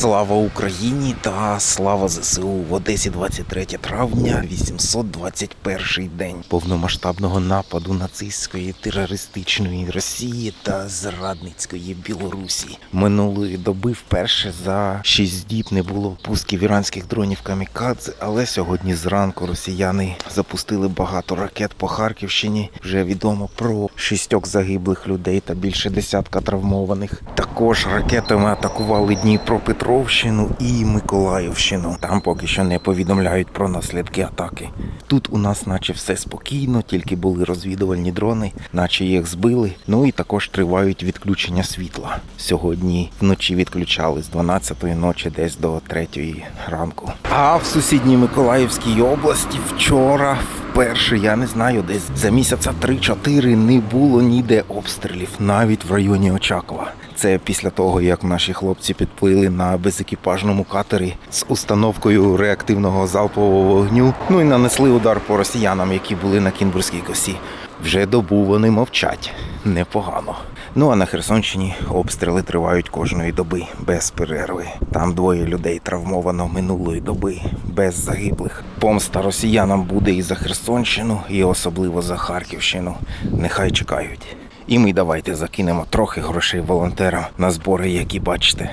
Слава Україні та слава ЗСУ в Одесі 23 травня, 821 день повномасштабного нападу нацистської терористичної Росії та зрадницької Білорусі. Минулої доби вперше за 6 діб не було пусків іранських дронів камікадзе, але сьогодні зранку росіяни запустили багато ракет по Харківщині. Вже відомо про шістьох загиблих людей та більше десятка травмованих. Також ракетами атакували Дніпропетровщину і Миколаївщину. Там поки що не повідомляють про наслідки атаки. Тут у нас, наче все спокійно, тільки були розвідувальні дрони, наче їх збили. Ну і також тривають відключення світла. Сьогодні вночі відключали з 12-ї ночі десь до 3-ї ранку. А в сусідній Миколаївській області вчора вперше, я не знаю, десь за місяця 3-4 не було ніде обстрілів, навіть в районі Очакова. Це після того, як наші хлопці підплили на безекіпажному катері з установкою реактивного залпового вогню. Ну і нанесли удар по росіянам, які були на Кінбурзькій косі. Вже добу вони мовчать непогано. Ну а на Херсонщині обстріли тривають кожної доби без перерви. Там двоє людей травмовано минулої доби без загиблих. Помста росіянам буде і за Херсонщину, і особливо за Харківщину. Нехай чекають. І ми давайте закинемо трохи грошей волонтерам на збори, які бачите.